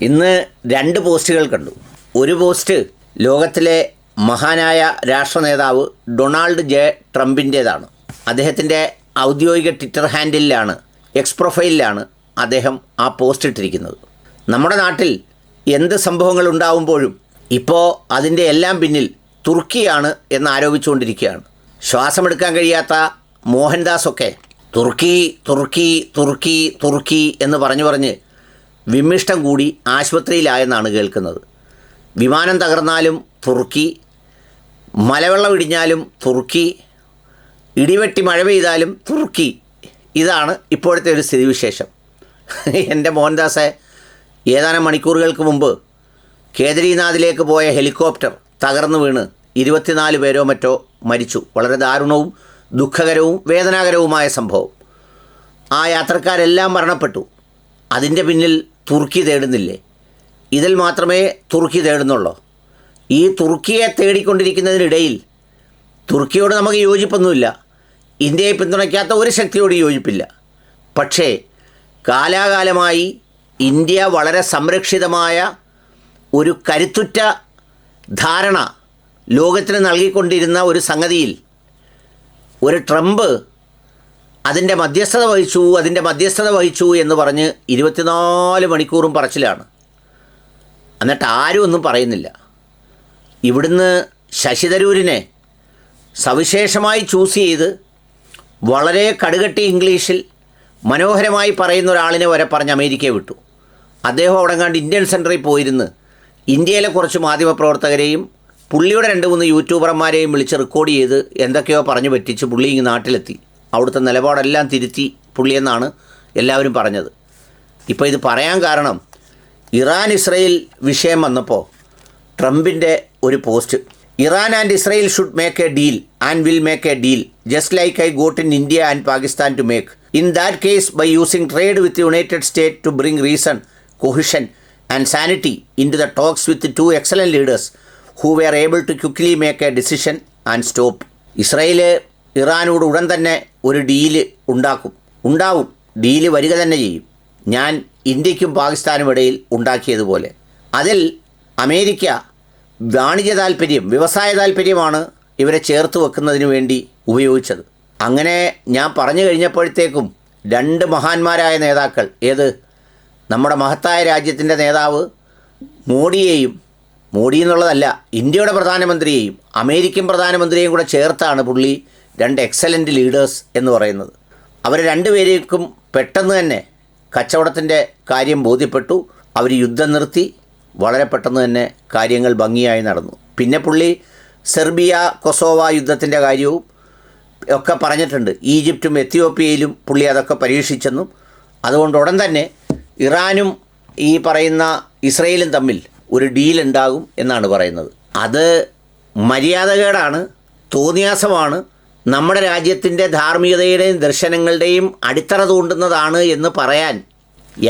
ഇന്ന് രണ്ട് പോസ്റ്റുകൾ കണ്ടു. ഒരു പോസ്റ്റ് ലോകത്തിലെ മഹാനായ രാഷ്ട്ര നേതാവ് ഡൊണാൾഡ് ജെ ട്രംപിന്റേതാണ് അദ്ദേഹത്തിന്റെ ഔദ്യോഗിക ട്വിറ്റർ ഹാൻഡിലാണ് എക്സ് പ്രൊഫൈലിലാണ് അദ്ദേഹം ആ പോസ്റ്റ് ഇട്ടിരിക്കുന്നത്. നമ്മുടെ നാട്ടിൽ എന്ത് സംഭവങ്ങൾ ഉണ്ടാവുമ്പോഴും ഇപ്പോൾ അതിന്റെ എല്ലാം പിന്നിൽ തുർക്കിയാണ് എന്ന് ആരോപിച്ചുകൊണ്ടിരിക്കുകയാണ്. ശ്വാസമെടുക്കാൻ കഴിയാത്ത മോഹൻദാസൊക്കെ തുർക്കി തുർക്കി തുർക്കി തുർക്കി എന്ന് പറഞ്ഞു പറഞ്ഞ് വിമ്മിഷ്ടം കൂടി ആശുപത്രിയിലായെന്നാണ് കേൾക്കുന്നത്. വിമാനം തകർന്നാലും തുർക്കി മലവെള്ളം ഇടിഞ്ഞാലും തുർക്കി ഇടിവെട്ടി മഴ പെയ്താലും തുർക്കി. ഇതാണ് ഇപ്പോഴത്തെ ഒരു സ്ഥിതിവിശേഷം. എന്റെ മോഹൻദാസെ ഏതാനും മണിക്കൂറുകൾക്ക് മുമ്പ് കേദരീനാഥിലേക്ക് പോയ ഹെലികോപ്റ്റർ തകർന്നു വീണ് ഇരുപത്തിനാല് പേരോ മറ്റോ മരിച്ചു. വളരെ ദാരുണവും ദുഃഖകരവും വേദനാകരവുമായ സംഭവം. ആ യാത്രക്കാരെല്ലാം മരണപ്പെട്ടു. അതിന്റെ പിന്നിൽ തുർക്കി തേടുന്നില്ലേ? ഇതിൽ മാത്രമേ തുർക്കി തേടുന്നുള്ളൂ. ഈ തുർക്കിയെ തേടിക്കൊണ്ടിരിക്കുന്നതിനിടയിൽ തുർക്കിയോട് നമുക്ക് യോജിപ്പൊന്നുമില്ല. ഇന്ത്യയെ പിന്തുണയ്ക്കാത്ത ഒരു ശക്തിയോട് യോജിപ്പില്ല. പക്ഷേ കാലാകാലമായി ഇന്ത്യ വളരെ സംരക്ഷിതമായ ഒരു കരുത്തുറ്റ ധാരണ ലോകത്തിന് നൽകിക്കൊണ്ടിരുന്ന ഒരു സംഗതിയിൽ ഒരു ട്രംപ് അതിന്റെ മധ്യസ്ഥത വഹിച്ചു അതിന്റെ മധ്യസ്ഥത വഹിച്ചു എന്ന് പറഞ്ഞ് ഇരുപത്തിനാല് മണിക്കൂറും പറച്ചിലാണ്. എന്നിട്ട് ആരും ഒന്നും പറയുന്നില്ല. ഇവിടുന്ന് ശശിതരൂരിനെ സവിശേഷമായി ചൂസ് ചെയ്ത് വളരെ കടുകട്ടി ഇംഗ്ലീഷിൽ മനോഹരമായി പറയുന്ന ഒരാളിനെ വരെ പറഞ്ഞ് അമേരിക്കയെ വിട്ടു. അദ്ദേഹം അവിടെ കണ്ട് ഇന്ത്യൻ സെന്ററിൽ പോയിരുന്ന് ഇന്ത്യയിലെ കുറച്ച് മാധ്യമപ്രവർത്തകരെയും പുള്ളിയുടെ രണ്ട് മൂന്ന് യൂട്യൂബർമാരെയും വിളിച്ച് റെക്കോർഡ് ചെയ്ത് എന്തൊക്കെയോ പറഞ്ഞു പറ്റിച്ച് പുള്ളി ഇങ്ങ് നാട്ടിലെത്തി. അവിടുത്തെ നിലപാടെല്ലാം തിരുത്തി പുള്ളിയെന്നാണ് എല്ലാവരും പറഞ്ഞത്. ഇപ്പോൾ ഇത് പറയാൻ കാരണം ഇറാൻ ഇസ്രയേൽ വിഷയം വന്നപ്പോൾ ട്രംപിന്റെ ഒരു post. Iran and Israel should make a deal and will make a deal just like I got in India and Pakistan to make in that case by using trade with United State to bring reason cohesion and sanity into the talks with to excellent leaders who were able to quickly make a decision and stop Israel ഇറാനോട് ഉടൻ തന്നെ ഒരു deal ഉണ്ടാക്കും. ഉണ്ടാവും. Deal വരിക തന്നെ ചെയ്യും. ഞാൻ ഇന്ത്യക്കും പാകിസ്ഥാനും ഇടയിൽ ഉണ്ടാക്കിയതുപോലെ. അതിൽ അമേരിക്ക വാണിജ്യ താല്പര്യം വ്യവസായ താല്പര്യമാണ് ഇവരെ ചേർത്ത് വെക്കുന്നതിന് വേണ്ടി ഉപയോഗിച്ചത്. അങ്ങനെ ഞാൻ പറഞ്ഞു കഴിഞ്ഞപ്പോഴത്തേക്കും രണ്ട് മഹാന്മാരായ നേതാക്കൾ ഏത്? നമ്മുടെ മഹത്തായ രാജ്യത്തിന്റെ നേതാവ് മോഡിയെയും മോഡി എന്നുള്ളതല്ല ഇന്ത്യയുടെ പ്രധാനമന്ത്രിയെയും അമേരിക്കൻ പ്രധാനമന്ത്രിയെയും കൂടെ ചേർത്താണ് പുള്ളി രണ്ട് എക്സലന്റ് ലീഡേഴ്സ് എന്ന് പറയുന്നത്. അവർ രണ്ടുപേരേക്കും പെട്ടെന്ന് തന്നെ കച്ചവടത്തിന്റെ കാര്യം ബോധ്യപ്പെട്ടു. അവർ യുദ്ധം നിർത്തി. വളരെ പെട്ടെന്ന് തന്നെ കാര്യങ്ങൾ ഭംഗിയായി നടന്നു. പിന്നെ പുള്ളി സെർബിയ കൊസോവ യുദ്ധത്തിന്റെ കാര്യവും ഒക്കെ പറഞ്ഞിട്ടുണ്ട്. ഈജിപ്തും എത്യോപ്യയിലും പുള്ളി അതൊക്കെ പരീക്ഷിച്ചെന്നും. അതുകൊണ്ട് ഉടൻ തന്നെ ഇറാനും ഈ പറയുന്ന ഇസ്രയേലും തമ്മിൽ ഒരു ഡീൽ ഉണ്ടാകും എന്നാണ് പറയുന്നത്. അത് മര്യാദകേടാണ് തോന്നിയാസമാണ്. നമ്മുടെ രാജ്യത്തിന്റെ ധാർമ്മികതയുടെയും ദർശനങ്ങളുടെയും അടിത്തറ തൂണ്ടുന്നതാണ് എന്ന് പറയാൻ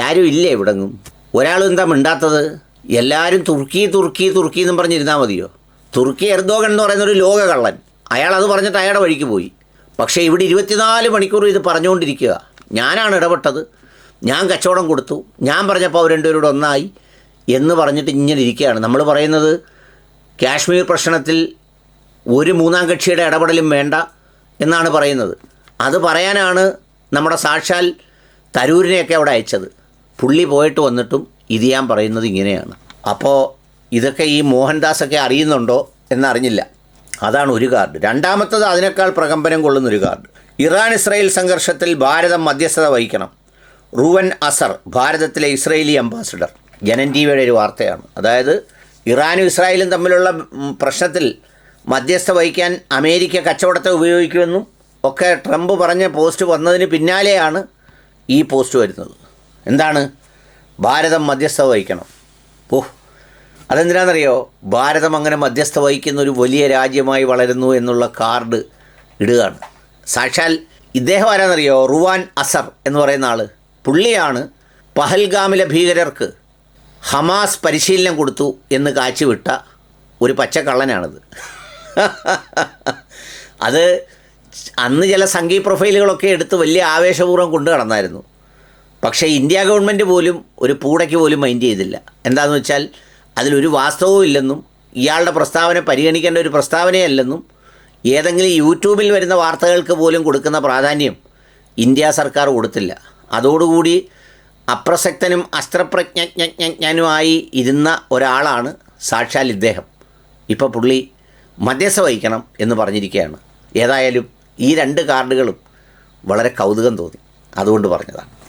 ആരും ഇല്ല ഇവിടെങ്ങും. ഒരാളും എന്താ മിണ്ടാത്തത്? എല്ലാവരും തുർക്കി തുർക്കി തുർക്കി എന്നും പറഞ്ഞിരുന്നാൽ മതിയോ? തുർക്കി എർദോഗൻ എന്ന് പറയുന്ന ഒരു ലോക കള്ളൻ അയാൾ അത് പറഞ്ഞിട്ട് അയാളുടെ വഴിക്ക് പോയി. പക്ഷേ ഇവിടെ ഇരുപത്തിനാല് മണിക്കൂർ ഇത് പറഞ്ഞുകൊണ്ടിരിക്കുക. ഞാനാണ് ഇടപെട്ടത്. ഞാൻ കച്ചവടം കൊടുത്തു. ഞാൻ പറഞ്ഞപ്പോൾ അവർ രണ്ടുപേരോട് ഒന്നായി എന്ന് പറഞ്ഞിട്ട് ഇങ്ങനെ ഇരിക്കുകയാണ്. നമ്മൾ പറയുന്നത് കാശ്മീർ പ്രശ്നത്തിൽ ഒരു മൂന്നാം കക്ഷിയുടെ ഇടപെടലും വേണ്ട. എന്നാണ് പറയുന്നത്. അത് പറയാനാണ് നമ്മുടെ സാക്ഷാൽ തരൂരിനെയൊക്കെ അവിടെ അയച്ചത്. പുള്ളി പോയിട്ട് വന്നിട്ടും ഇത് ഞാൻ പറയുന്നത് ഇങ്ങനെയാണ്. അപ്പോൾ ഇതൊക്കെ ഈ മോഹൻദാസൊക്കെ അറിയുന്നുണ്ടോ എന്നറിഞ്ഞില്ല. അതാണ് ഒരു കാർഡ്. രണ്ടാമത്തത് അതിനേക്കാൾ പ്രകമ്പനം കൊള്ളുന്നൊരു കാർഡ്. ഇറാൻ ഇസ്രായേൽ സംഘർഷത്തിൽ ഭാരതം മധ്യസ്ഥത വഹിക്കണം. റുവൻ അസർ ഭാരതത്തിലെ ഇസ്രയേലി അംബാസിഡർ. ജനൻ ടി വിയുടെ ഒരു വാർത്തയാണ്. അതായത് ഇറാനും ഇസ്രായേലും തമ്മിലുള്ള പ്രശ്നത്തിൽ മധ്യസ്ഥ വഹിക്കാൻ അമേരിക്ക കച്ചവടത്തെ ഉപയോഗിക്കുമെന്നും ഒക്കെ ട്രംപ് പറഞ്ഞ പോസ്റ്റ് വന്നതിന് പിന്നാലെയാണ് ഈ പോസ്റ്റ് വരുന്നത്. എന്താണ്? ഭാരതം മധ്യസ്ഥ വഹിക്കണം. ഓഹ് അതെന്തിനാണെന്നറിയോ? ഭാരതം അങ്ങനെ മധ്യസ്ഥ വഹിക്കുന്ന ഒരു വലിയ രാജ്യമായി വളരുന്നു എന്നുള്ള കാർഡ് ഇടുകയാണ്. സാക്ഷാൽ ഇദ്ദേഹം ആരാന്നറിയോ റുവാൻ അസർ എന്ന് പറയുന്ന ആൾ പുള്ളിയാണ് പഹൽഗാമിലെ ഭീകരർക്ക് ഹമാസ് പരിശീലനം കൊടുത്തു എന്ന് കാച്ചുവിട്ട ഒരു പച്ചക്കള്ളനാണിത്. അത് അന്ന് ചില സംഘീയ പ്രൊഫൈലുകളൊക്കെ എടുത്ത് വലിയ ആവേശപൂർവം കൊണ്ടു കടന്നായിരുന്നു പക്ഷേ ഇന്ത്യ ഗവൺമെന്റ് പോലും ഒരു പൂടയ്ക്ക് പോലും മൈൻഡ് ചെയ്തില്ല. എന്താണെന്ന് വെച്ചാൽ അതിലൊരു വാസ്തവവും ഇല്ലെന്നും ഇയാളുടെ പ്രസ്താവന പരിഗണിക്കേണ്ട ഒരു പ്രസ്താവനയല്ലെന്നും ഏതെങ്കിലും യൂട്യൂബിൽ വരുന്ന വാർത്തകൾക്ക് പോലും കൊടുക്കുന്ന പ്രാധാന്യം ഇന്ത്യ സർക്കാർ കൊടുത്തില്ല. അതോടുകൂടി അപ്രസക്തനും അസ്ത്രപ്രജ്ഞജ്ഞജ്ഞനുമായി ഇരുന്ന ഒരാളാണ് സാക്ഷാൽ ഇദ്ദേഹം. ഇപ്പോൾ പുള്ളി മധ്യസ്ഥ വഹിക്കണം എന്ന് പറഞ്ഞിരിക്കുകയാണ്. ഏതായാലും ഈ രണ്ട് കാർഡുകളും വളരെ കൗതുകം തോന്നി. അതുകൊണ്ട് പറഞ്ഞതാണ്.